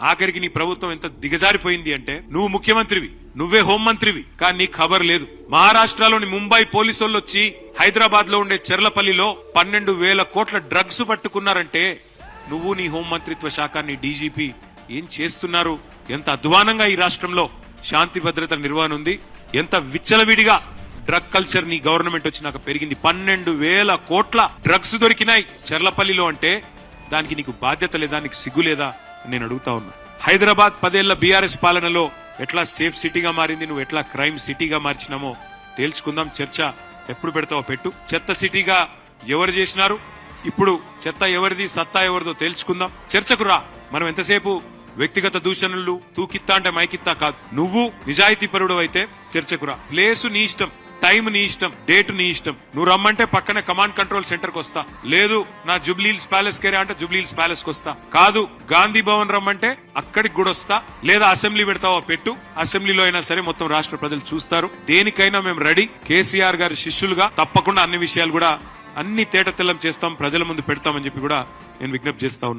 ఆఖరికి నీ ప్రభుత్వం ఎంత దిగజారిపోయింది అంటే నువ్వు ముఖ్యమంత్రివి నువ్వే హోంమంత్రివి కానీ నీకు ఖబర్ లేదు. మహారాష్ట్రలోని ముంబై పోలీసు వచ్చి హైదరాబాద్లో ఉండే చెర్లపల్లిలో పన్నెండు వేల కోట్ల డ్రగ్స్ పట్టుకున్నారంటే నువ్వు నీ హోంమంత్రిత్వ శాఖ నీ డీజీపీ ఏం చేస్తున్నారు? ఎంత అధ్వానంగా ఈ రాష్ట్రంలో శాంతి భద్రత నిర్వహణ ఉంది. ఎంత విచ్చలవిడిగా డ్రగ్ కల్చర్ నీ గవర్నమెంట్ వచ్చినాక పెరిగింది. పన్నెండు వేల కోట్ల డ్రగ్స్ దొరికినాయి చెర్లపల్లిలో అంటే దానికి నీకు బాధ్యత లేదా నీకు సిగ్గు లేదా? నేను అడుగుతా ఉన్నా. హైదరాబాద్ పదేళ్ళ బీఆర్ఎస్ పాలనలో ఎట్లా సేఫ్ సిటీగా మారింది నువ్వు ఎట్లా క్రైమ్ సిటీగా మార్చినామో తేల్చుకుందాం చర్చ ఎప్పుడు పెడతావో పెట్టు. చెత్త సిటీగా ఎవరు చేసినారు? ఇప్పుడు చెత్త ఎవరిది సత్తా ఎవరిదో తేల్చుకుందాం చర్చకు రా. మనం ఎంతసేపు వ్యక్తిగత దూషణలు తూకిత్తా అంటే మైకిత్తా కాదు. నువ్వు నిజాయితీ పరుడు అయితే చర్చకు రా. ప్లేసు నీ ఇష్టం. టైం నీ ఇష్టం డేట్ నీ ఇష్టం. నువ్వు రమ్మంటే పక్కనే కమాండ్ కంట్రోల్ సెంటర్కి వస్తా. లేదు నా జుబ్లీల్స్ ప్యాలెస్ కేరే అంటే జుబ్లీల్స్ ప్యాలెస్కి వస్తా. కాదు గాంధీ భవన్ రమ్మంటే అక్కడికి కూడా వస్తా. లేదా అసెంబ్లీ పెడతావో పెట్టు. అసెంబ్లీలో అయినా సరే మొత్తం రాష్ట్ర ప్రజలు చూస్తారు. దేనికైనా మేము రెడీ కేసీఆర్ గారి శిష్యులుగా తప్పకుండా అన్ని విషయాలు కూడా అన్ని తేట తెల్లం చేస్తాం. ప్రజల ముందు పెడతామని చెప్పి కూడా నేను విజ్ఞప్తి చేస్తా ఉన్నాను